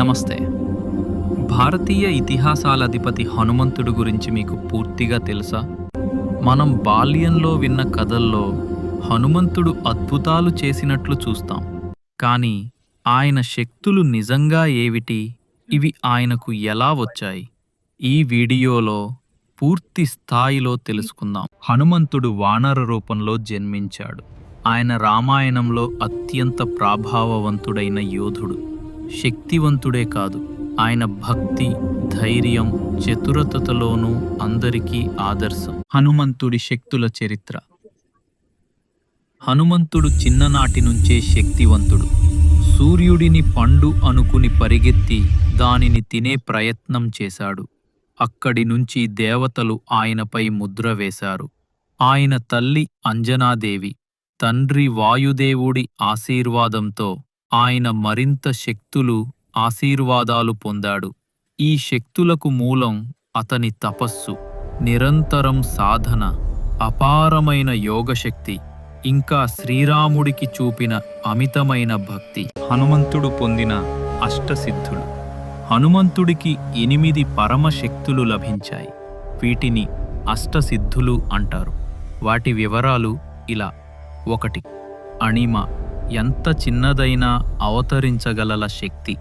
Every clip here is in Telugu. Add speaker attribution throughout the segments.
Speaker 1: నమస్తే. భారతీయ ఇతిహాసాల అధిపతి హనుమంతుడు గురించి మీకు పూర్తిగా తెలుసా? మనం బాల్యంలో విన్న కథల్లో హనుమంతుడు అద్భుతాలు చేసినట్లు చూస్తాం. కానీ ఆయన శక్తులు నిజంగా ఏవిటి? ఇవి ఆయనకు ఎలా వచ్చాయి? ఈ వీడియోలో పూర్తి స్థాయిలో తెలుసుకుందాం. హనుమంతుడు వానర రూపంలో జన్మించాడు. ఆయన రామాయణంలో అత్యంత ప్రభావవంతుడైన యోధుడు. శక్తివంతుడే కాదు. ఆయన భక్తి ధైర్యం చతురతలోనూ అందరికీ ఆదర్శం. హనుమంతుడి శక్తుల చరిత్ర. హనుమంతుడు చిన్ననాటి నుంచే శక్తివంతుడు. సూర్యుడిని పండు అనుకుని పరిగెత్తి దానిని తినే ప్రయత్నం చేశాడు. అక్కడి నుంచి దేవతలు ఆయనపై ముద్ర వేశారు. ఆయన తల్లి అంజనాదేవి తండ్రి వాయుదేవుడి ఆశీర్వాదంతో ఆయన మరింత శక్తులు ఆశీర్వాదాలు పొందాడు. ఈ శక్తులకు మూలం అతని తపస్సు. నిరంతరం సాధన అపారమైన యోగశక్తి ఇంకా శ్రీరాముడికి చూపిన అమితమైన భక్తి. హనుమంతుడు పొందిన అష్టసిద్ధులు. హనుమంతుడికి ఎనిమిది పరమశక్తులు లభించాయి. వీటిని అష్టసిద్ధులు అంటారు. వాటి వివరాలు ఇలా. ఒకటి అణిమ. ఎంత చిన్నదైనా అవతరించగలల శక్తి.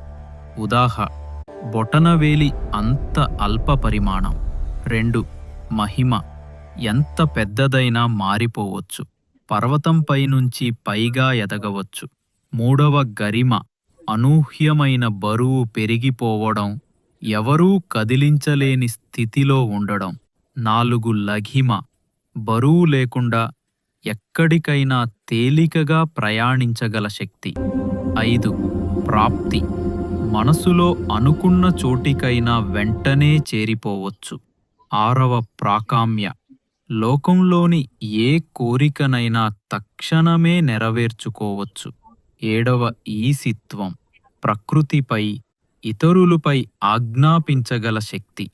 Speaker 1: ఉదాహ బొటనవేలి అంత అల్ప పరిమాణం. రెండు మహిమ ఎంత పెద్దదైనా మారిపోవచ్చు. పర్వతంపై నుంచి పైగా ఎదగవచ్చు. మూడవ గరిమ అనూహ్యమైన బరువు పెరిగిపోవడం ఎవరూ కదిలించలేని స్థితిలో ఉండడం. నాలుగు లఘిమ బరువు లేకుండా ఎక్కడికైనా తేలికగా ప్రయాణించగల శక్తి. ఐదు. ప్రాప్తి. మనసులో అనుకున్న చోటికైనా వెంటనే చేరిపోవచ్చు. ఆరవ ప్రాకామ్య. లోకంలోని ఏ కోరికనైనా తక్షణమే నెరవేర్చుకోవచ్చు. ఏడవ ఈసిత్వం ప్రకృతిపై ఇతరులపై ఆజ్ఞాపించగల శక్తి.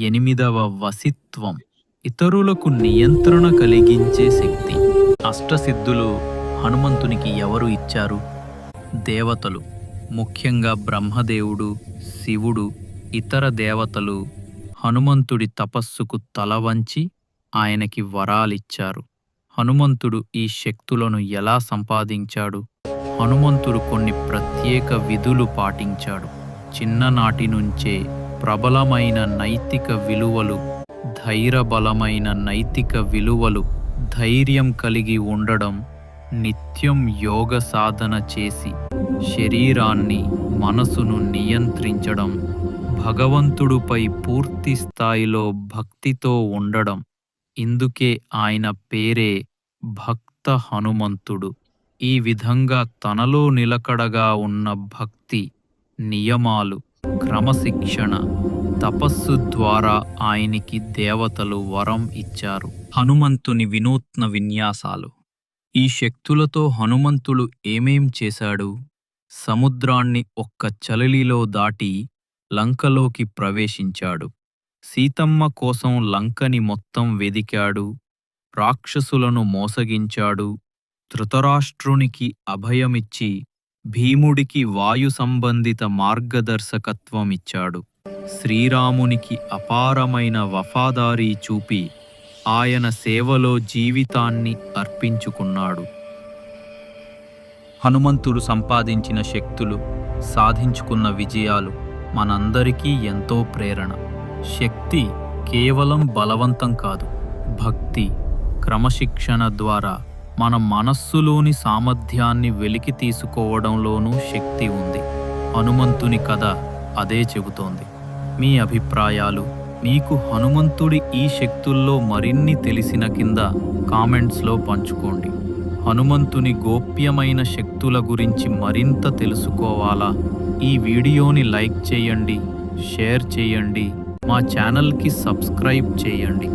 Speaker 1: ఎనిమిదవ వసిత్వం ఇతరులకు నియంత్రణ కలిగించే శక్తి. అష్టసిద్ధులు హనుమంతునికి ఎవరు ఇచ్చారు? దేవతలు ముఖ్యంగా బ్రహ్మదేవుడు శివుడు ఇతర దేవతలు హనుమంతుడి తపస్సుకు తలవంచి ఆయనకి వరాలిచ్చారు. హనుమంతుడు ఈ శక్తులను ఎలా సంపాదించాడు? హనుమంతుడు కొన్ని ప్రత్యేక విధులు పాటించాడు. చిన్ననాటి నుంచే ప్రబలమైన నైతిక విలువలు ధైర్యబలమైన నైతిక విలువలు ధైర్యం కలిగి ఉండడం నిత్యం యోగ సాధన చేసి శరీరాన్ని మనసును నియంత్రించడం భగవంతుడుపై పూర్తి స్థాయిలో భక్తితో ఉండడం. ఇందుకే ఆయన పేరే భక్త హనుమంతుడు. ఈ విధంగా తనలో నిలకడగా ఉన్న భక్తి నియమాలు క్రమశిక్షణ తపస్సు ద్వారా ఆయనికి దేవతలు వరం ఇచ్చారు. హనుమంతుని వినూత్న విన్యాసాలు. ఈ శక్తులతో హనుమంతుడు ఏమేం చేశాడు? సముద్రాన్ని ఒక్క చలలిలో దాటి లంకలోకి ప్రవేశించాడు. సీతమ్మ కోసం లంకని మొత్తం వెదికాడు. రాక్షసులను మోసగించాడు. ధృతరాష్ట్రునికి అభయమిచ్చి భీముడికి వాయు సంబంధిత మార్గదర్శకత్వమిచ్చాడు. శ్రీరామునికి అపారమైన వఫాదారీ చూపి ఆయన సేవలో జీవితాన్ని అర్పించుకున్నాడు. హనుమంతుడు సంపాదించిన శక్తులు సాధించుకున్న విజయాలు మనందరికీ ఎంతో ప్రేరణ. శక్తి కేవలం బలవంతం కాదు భక్తి క్రమశిక్షణ ద్వారా మన మనస్సులోని సామర్థ్యాన్ని వెలికి తీసుకోవడంలోనూ శక్తి ఉంది. హనుమంతుని కథ అదే చెబుతోంది. మీ అభిప్రాయాలు మీకు హనుమంతుడి ఈ శక్తుల్లో మరిన్ని తెలిసిన కింద కామెంట్స్లో పంచుకోండి. హనుమంతుని గోప్యమైన శక్తుల గురించి మరింత తెలుసుకోవాలా? ఈ వీడియోని లైక్ చేయండి షేర్ చేయండి మా ఛానల్కి సబ్స్క్రైబ్ చేయండి.